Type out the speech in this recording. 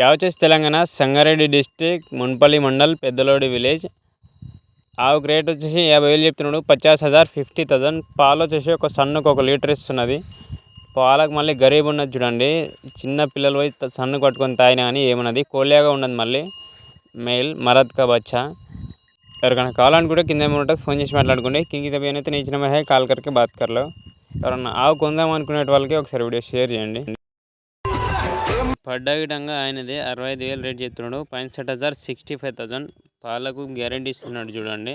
యావచేస్ Telangana Sangareddy district Munpalli mandal Peddalodi village. ఆవు rate వచ్చేసి యాభై వేలు చెప్తున్నాడు. పచాస్ హజార్ ఫిఫ్టీ థౌజండ్. పాలు వచ్చేసి ఒక సన్నుకు ఒక లీటర్ ఇస్తున్నది. పాలకు మళ్ళీ గరీబ్ ఉన్నది చూడండి. చిన్న పిల్లలు పోయి సన్ను పట్టుకొని తాగినా కానీ ఏమన్నది? కోళ్ళగా ఉన్నది మళ్ళీ. మెయిల్ మరద్ కా బచ్చా. ఎవరికైనా కావాలనుకుంటే కింద ఏమంటే ఫోన్ చేసి మాట్లాడుకోండి. కింద పోయిన అయితే నేను ఇచ్చిన హై కాల్ కరికే బాత్ కర్లో ఎవరన్నా ఆవు కొందాం అనుకునే వాళ్ళకి ఒకసారి వీడియో షేర్ చేయండి. పడ్డ విధంగా ఆయనది అరవై ఐదు వేలు రేట్ చెప్తున్నాడు పైసठ హజార్ సిక్స్టీ ఫైవ్ థౌసండ్. పాలకు గ్యారంటీ ఇస్తున్నాడు చూడండి.